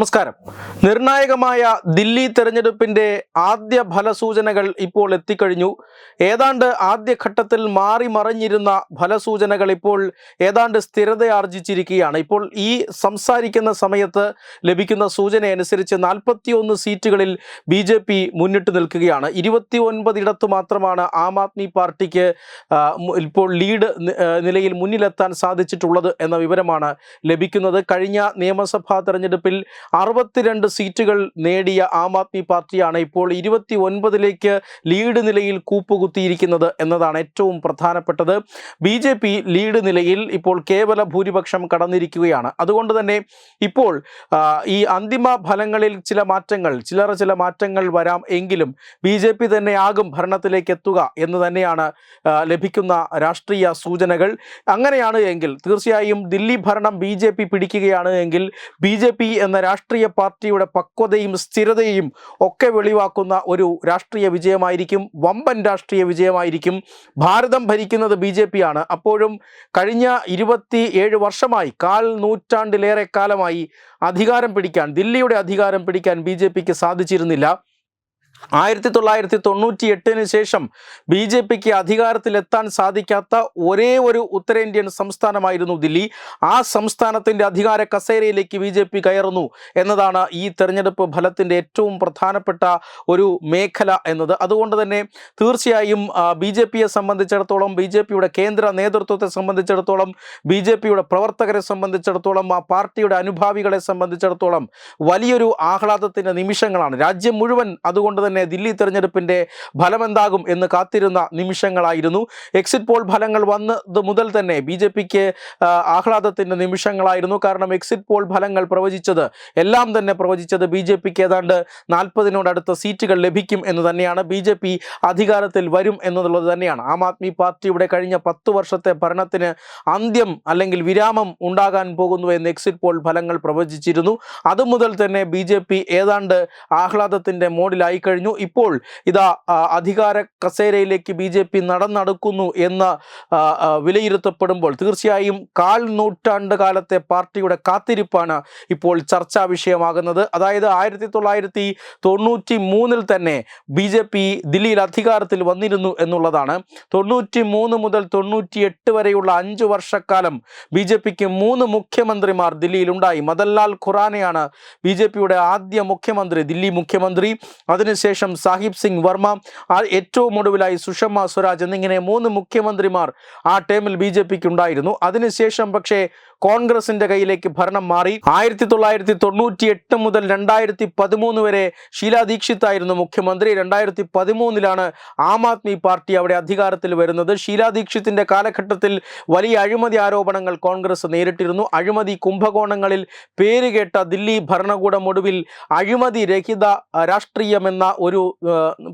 നമസ്കാരം. നിർണായകമായ ദില്ലി തെരഞ്ഞെടുപ്പിന്റെ ആദ്യ ഫലസൂചനകൾ ഇപ്പോൾ എത്തിക്കഴിഞ്ഞു. ഏതാണ്ട് ആദ്യഘട്ടത്തിൽ മാറി മറിഞ്ഞിരുന്ന ഫലസൂചനകൾ ഇപ്പോൾ ഏതാണ്ട് സ്ഥിരതയാർജിച്ചിരിക്കുകയാണ്. ഇപ്പോൾ ഈ സംസാരിക്കുന്ന സമയത്ത് ലഭിക്കുന്ന സൂചന അനുസരിച്ച് നാൽപ്പത്തിയൊന്ന് സീറ്റുകളിൽ ബി ജെ പി മുന്നിട്ട് നിൽക്കുകയാണ്. ഇരുപത്തി ഒൻപതിടത്ത് മാത്രമാണ് ആം ആദ്മി പാർട്ടിക്ക് ഇപ്പോൾ ലീഡ് നിലയിൽ മുന്നിലെത്താൻ സാധിച്ചിട്ടുള്ളത് എന്ന വിവരമാണ് ലഭിക്കുന്നത്. കഴിഞ്ഞ നിയമസഭാ തെരഞ്ഞെടുപ്പിൽ അറുപത്തിരണ്ട് സീറ്റുകൾ നേടിയ ആം ആദ്മി പാർട്ടിയാണ് ഇപ്പോൾ ഇരുപത്തി ഒൻപതിലേക്ക് ലീഡ് നിലയിൽ കൂപ്പുകുത്തിയിരിക്കുന്നത് എന്നതാണ് ഏറ്റവും പ്രധാനപ്പെട്ടത്. ബി ജെ പി ലീഡ് നിലയിൽ ഇപ്പോൾ കേവല ഭൂരിപക്ഷം കടന്നിരിക്കുകയാണ്. അതുകൊണ്ട് തന്നെ ഇപ്പോൾ ഈ അന്തിമ ഫലങ്ങളിൽ ചില മാറ്റങ്ങൾ ചിലർ ചില മാറ്റങ്ങൾ വരാം എങ്കിലും ബി ജെ പി തന്നെയാകും ഭരണത്തിലേക്ക് എത്തുക എന്ന് തന്നെയാണ് ലഭിക്കുന്ന രാഷ്ട്രീയ സൂചനകൾ. അങ്ങനെയാണ് എങ്കിൽ തീർച്ചയായും ദില്ലി ഭരണം ബി ജെ പി പിടിക്കുകയാണ് എങ്കിൽ ബി ജെ പി എന്ന രാഷ്ട്രീയ പാർട്ടിയുടെ പക്വതയും സ്ഥിരതയും ഒക്കെ വെളിവാക്കുന്ന ഒരു രാഷ്ട്രീയ വിജയമായിരിക്കും. വമ്പൻ രാഷ്ട്രീയ വിജയമായിരിക്കും. ഭാരതം ഭരിക്കുന്നത് ബി ജെ പി ആണ് അപ്പോഴും കഴിഞ്ഞ ഇരുപത്തി ഏഴ് വർഷമായി കാൽ നൂറ്റാണ്ടിലേറെ കാലമായി അധികാരം പിടിക്കാൻ ദില്ലിയുടെ അധികാരം പിടിക്കാൻ ബി സാധിച്ചിരുന്നില്ല. ആയിരത്തി തൊള്ളായിരത്തി തൊണ്ണൂറ്റി എട്ടിന് ശേഷം ബി ജെ പിക്ക് അധികാരത്തിലെത്താൻ സാധിക്കാത്ത ഒരേ ഒരു ഉത്തരേന്ത്യൻ സംസ്ഥാനമായിരുന്നു ദില്ലി. ആ സംസ്ഥാനത്തിന്റെ അധികാര കസേരയിലേക്ക് ബി ജെ പി കയറുന്നു എന്നതാണ് ഈ തെരഞ്ഞെടുപ്പ് ഫലത്തിന്റെ ഏറ്റവും പ്രധാനപ്പെട്ട ഒരു മേഖല എന്നത്. അതുകൊണ്ട് തന്നെ തീർച്ചയായും ബി ജെ പിയെ സംബന്ധിച്ചിടത്തോളം ബി ജെ പിയുടെ കേന്ദ്ര നേതൃത്വത്തെ സംബന്ധിച്ചിടത്തോളം ബി ജെ പിയുടെ പ്രവർത്തകരെ സംബന്ധിച്ചിടത്തോളം ആ പാർട്ടിയുടെ അനുഭാവികളെ സംബന്ധിച്ചിടത്തോളം വലിയൊരു ആഹ്ലാദത്തിന്റെ നിമിഷങ്ങളാണ്. രാജ്യം മുഴുവൻ അതുകൊണ്ട് തന്നെ ദില്ലി തെരഞ്ഞെടുപ്പിന്റെ ഫലമെന്താകും എന്ന് കാത്തിരുന്ന നിമിഷങ്ങളായിരുന്നു. എക്സിറ്റ് പോൾ ഫലങ്ങൾ വന്നത് മുതൽ തന്നെ ബി ജെ പിക്ക് ആഹ്ലാദത്തിന്റെ നിമിഷങ്ങളായിരുന്നു. കാരണം എക്സിറ്റ് പോൾ ഫലങ്ങൾ പ്രവചിച്ചത് എല്ലാം തന്നെ പ്രവചിച്ചത് ബി ജെ പിക്ക്. ഏതാണ്ട് നാൽപ്പതിനോടടുത്ത സീറ്റുകൾ ലഭിക്കും എന്ന് തന്നെയാണ് ബി ജെ പി അധികാരത്തിൽ വരും എന്നുള്ളത് തന്നെയാണ്. ആം ആദ്മി പാർട്ടിയുടെ കഴിഞ്ഞ പത്ത് വർഷത്തെ ഭരണത്തിന് അന്ത്യം അല്ലെങ്കിൽ വിരാമം ഉണ്ടാകാൻ പോകുന്നു എന്ന് എക്സിറ്റ് പോൾ ഫലങ്ങൾ പ്രവചിച്ചിരുന്നു. അതുമുതൽ തന്നെ ബി ഏതാണ്ട് ആഹ്ലാദത്തിന്റെ മോഡിലായി കഴിഞ്ഞു. ഇപ്പോൾ ഇതാ അധികാര കസേരയിലേക്ക് ബി ജെ പി നടന്നടക്കുന്നു എന്ന് വിലയിരുത്തപ്പെടുമ്പോൾ തീർച്ചയായും കാൽ നൂറ്റാണ്ട് കാലത്തെ പാർട്ടിയുടെ കാത്തിരിപ്പാണ് ഇപ്പോൾ ചർച്ചാ വിഷയമാകുന്നത്. അതായത് ആയിരത്തി തൊള്ളായിരത്തി തൊണ്ണൂറ്റി മൂന്നിൽ തന്നെ ബി ജെ പി ദില്ലിയിൽ അധികാരത്തിൽ വന്നിരുന്നു എന്നുള്ളതാണ്. തൊണ്ണൂറ്റി മൂന്ന് മുതൽ തൊണ്ണൂറ്റി എട്ട് വരെയുള്ള അഞ്ച് വർഷക്കാലം ബി ജെ പിക്ക് മൂന്ന് മുഖ്യമന്ത്രിമാർ ദില്ലിയിലുണ്ടായി. മദൻലാൽ ഖുറാനയാണ് ബി ജെ പിയുടെ ആദ്യ മുഖ്യമന്ത്രി ദില്ലി മുഖ്യമന്ത്രി. അതിനുശേഷം സാഹിബ് സിംഗ് വർമ്മ ഏറ്റവും ഒടുവിലായി സുഷമ സ്വരാജ് എന്നിങ്ങനെ മൂന്ന് മുഖ്യമന്ത്രിമാർ ആ ടേമിൽ ബി ജെ പിക്ക് ഉണ്ടായിരുന്നു. അതിനുശേഷം പക്ഷേ കോൺഗ്രസിന്റെ കയ്യിലേക്ക് ഭരണം മാറി. ആയിരത്തി തൊള്ളായിരത്തി തൊണ്ണൂറ്റി എട്ട് മുതൽ രണ്ടായിരത്തി പതിമൂന്ന് വരെ ഷീലാ ദീക്ഷിത് ആയിരുന്നു മുഖ്യമന്ത്രി. രണ്ടായിരത്തി പതിമൂന്നിലാണ് ആം ആദ്മി പാർട്ടി അവിടെ അധികാരത്തിൽ വരുന്നത്. ഷീലാ ദീക്ഷിത്തിന്റെ കാലഘട്ടത്തിൽ വലിയ അഴിമതി ആരോപണങ്ങൾ കോൺഗ്രസ് നേരിട്ടിരുന്നു. അഴിമതി കുംഭകോണങ്ങളിൽ പേരുകേട്ട ദില്ലി ഭരണകൂടം ഒടുവിൽ അഴിമതി രഹിത രാഷ്ട്രീയമെന്ന ഒരു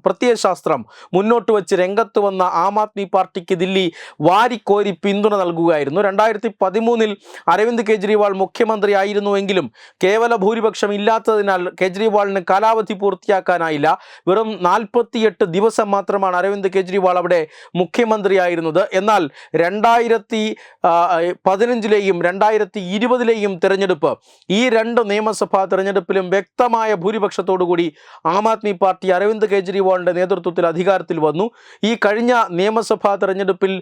പ്രത്യയശാസ്ത്രം മുന്നോട്ട് വെച്ച് രംഗത്ത് വന്ന ആം ആദ്മി പാർട്ടിക്ക് ദില്ലി വാരിക്കോരി പിന്തുണ നൽകുകയായിരുന്നു. രണ്ടായിരത്തി പതിമൂന്നിൽ അരവിന്ദ് കെജ്രിവാൾ മുഖ്യമന്ത്രി ആയിരുന്നുവെങ്കിലും കേവല ഭൂരിപക്ഷം ഇല്ലാത്തതിനാൽ കെജ്രിവാളിന് കാലാവധി പൂർത്തിയാക്കാനായില്ല. വെറും നാൽപ്പത്തിയെട്ട് ദിവസം മാത്രമാണ് അരവിന്ദ് കെജ്രിവാൾ അവിടെ മുഖ്യമന്ത്രിയായിരുന്നത്. എന്നാൽ രണ്ടായിരത്തി പതിനഞ്ചിലെയും രണ്ടായിരത്തി ഇരുപതിലെയും തെരഞ്ഞെടുപ്പ് ഈ രണ്ട് നിയമസഭാ തിരഞ്ഞെടുപ്പിലും വ്യക്തമായ ഭൂരിപക്ഷത്തോടുകൂടി ആം ആദ്മി പാർട്ടി അരവിന്ദ് കെജ്രിവാളിന്റെ നേതൃത്വത്തിൽ അധികാരത്തിൽ വന്നു. ഈ കഴിഞ്ഞ നിയമസഭാ തിരഞ്ഞെടുപ്പിൽ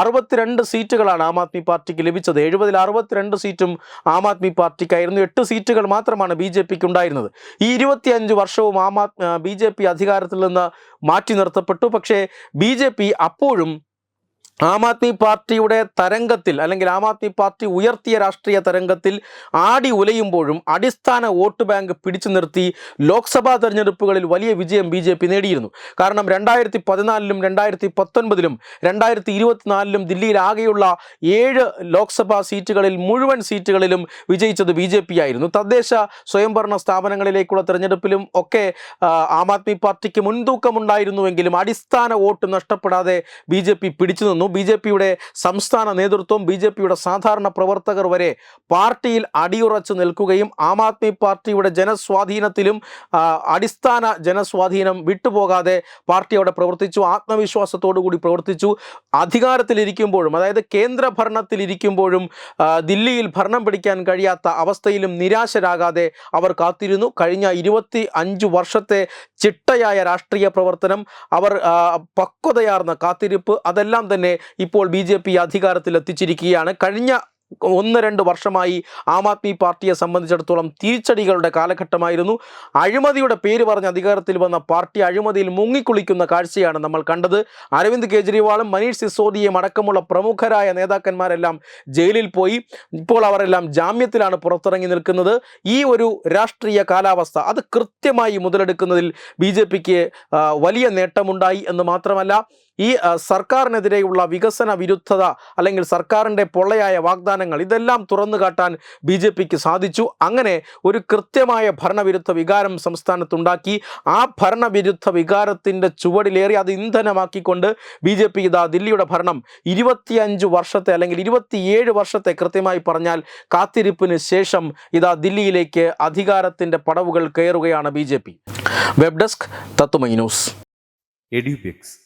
അറുപത്തിരണ്ട് സീറ്റുകളാണ് ആം ആദ്മി പാർട്ടിക്ക് ലഭിച്ചത്. എഴുപതിൽ അറുപത്തിരണ്ട് സീറ്റും ആം ആദ്മി പാർട്ടിക്കായിരുന്നു. എട്ട് സീറ്റുകൾ മാത്രമാണ് ബി ജെ പിക്ക് ഉണ്ടായിരുന്നത് ഈ ഇരുപത്തിയഞ്ച് വർഷവും Aam Aadmi B J P അധികാരത്തിൽ നിന്ന് മാറ്റി നിർത്തപ്പെട്ടു. പക്ഷേ ബി ജെ പി അപ്പോഴും ആം ആദ്മി പാർട്ടിയുടെ തരംഗത്തിൽ അല്ലെങ്കിൽ ആം ആദ്മി പാർട്ടി ഉയർത്തിയ രാഷ്ട്രീയ തരംഗത്തിൽ ആടി ഉലയുമ്പോഴും അടിസ്ഥാന വോട്ട് ബാങ്ക് പിടിച്ചു നിർത്തി ലോക്സഭാ തെരഞ്ഞെടുപ്പുകളിൽ വലിയ വിജയം ബി നേടിയിരുന്നു. കാരണം രണ്ടായിരത്തി പതിനാലിലും രണ്ടായിരത്തി പത്തൊൻപതിലും രണ്ടായിരത്തി ഇരുപത്തിനാലിലും ദില്ലിയിൽ ആകെയുള്ള ഏഴ് ലോക്സഭാ സീറ്റുകളിൽ മുഴുവൻ സീറ്റുകളിലും വിജയിച്ചത് ബി ജെ പി ആയിരുന്നു. തദ്ദേശ സ്വയംഭരണ സ്ഥാപനങ്ങളിലേക്കുള്ള തെരഞ്ഞെടുപ്പിലും ഒക്കെ ആം ആദ്മി പാർട്ടിക്ക് മുൻതൂക്കമുണ്ടായിരുന്നുവെങ്കിലും അടിസ്ഥാന വോട്ട് നഷ്ടപ്പെടാതെ ബി ജെ പി പിടിച്ചു നിന്നു. നിൽക്കുന്നു ബി ജെ പിയുടെ സംസ്ഥാന നേതൃത്വം ബി ജെ പിയുടെ സാധാരണ പ്രവർത്തകർ വരെ പാർട്ടിയിൽ അടിയുറച്ചു നിൽക്കുകയും ആം ആദ്മി പാർട്ടിയുടെ ജനസ്വാധീനത്തിലും അടിസ്ഥാന ജനസ്വാധീനം വിട്ടുപോകാതെ പാർട്ടി അവിടെ പ്രവർത്തിച്ചു ആത്മവിശ്വാസത്തോടു കൂടി പ്രവർത്തിച്ചു. അധികാരത്തിലിരിക്കുമ്പോഴും അതായത് കേന്ദ്ര ഭരണത്തിലിരിക്കുമ്പോഴും ദില്ലിയിൽ ഭരണം പിടിക്കാൻ കഴിയാത്ത അവസ്ഥയിലും നിരാശരാകാതെ അവർ കാത്തിരുന്നു. കഴിഞ്ഞ ഇരുപത്തി അഞ്ച് വർഷത്തെ ചിട്ടയായ രാഷ്ട്രീയ പ്രവർത്തനം അവർ പക്വതയാർന്ന കാത്തിരിപ്പ് അതെല്ലാം തന്നെ ഇപ്പോൾ ബി ജെ പി അധികാരത്തിൽ എത്തിച്ചിരിക്കുകയാണ് കഴിഞ്ഞ ഒന്ന് രണ്ട് വർഷമായി ആം ആദ്മി പാർട്ടിയെ സംബന്ധിച്ചിടത്തോളം തിരിച്ചടികളുടെ കാലഘട്ടമായിരുന്നു. അഴിമതിയുടെ പേര് പറഞ്ഞ് അധികാരത്തിൽ വന്ന പാർട്ടി അഴിമതിയിൽ മുങ്ങിക്കുളിക്കുന്ന കാഴ്ചയാണ് നമ്മൾ കണ്ടത്. അരവിന്ദ് കെജ്രിവാളും മനീഷ് സിസോദിയും അടക്കമുള്ള പ്രമുഖരായ നേതാക്കന്മാരെല്ലാം ജയിലിൽ പോയി. ഇപ്പോൾ അവരെല്ലാം ജാമ്യത്തിലാണ് പുറത്തിറങ്ങി നിൽക്കുന്നത്. ഈ ഒരു രാഷ്ട്രീയ കാലാവസ്ഥ അത് കൃത്യമായി മുതലെടുക്കുന്നതിൽ ബി വലിയ നേട്ടമുണ്ടായി എന്ന് മാത്രമല്ല ഈ സർക്കാരിനെതിരെയുള്ള വികസന വിരുദ്ധത അല്ലെങ്കിൽ സർക്കാരിന്റെ പൊള്ളയായ വാഗ്ദാനങ്ങൾ ഇതെല്ലാം തുറന്നു കാട്ടാൻ ബി ജെ പിക്ക് സാധിച്ചു. അങ്ങനെ ഒരു കൃത്യമായ ഭരണവിരുദ്ധ വികാരം സംസ്ഥാനത്തുണ്ടാക്കി. ആ ഭരണവിരുദ്ധ വികാരത്തിന്റെ ചുവടിലേറി അത് ഇന്ധനമാക്കിക്കൊണ്ട് ബി ജെ പി ഇതാ ദില്ലിയുടെ ഭരണം ഇരുപത്തിയഞ്ച് വർഷത്തെ അല്ലെങ്കിൽ ഇരുപത്തിയേഴ് വർഷത്തെ കൃത്യമായി പറഞ്ഞാൽ കാത്തിരിപ്പിന് ശേഷം ഇതാ ദില്ലിയിലേക്ക് അധികാരത്തിന്റെ പടവുകൾ കയറുകയാണ് B J P. Web desk തത്തുമൈ ന്യൂസ്. എഡ്യൂബിക്സ്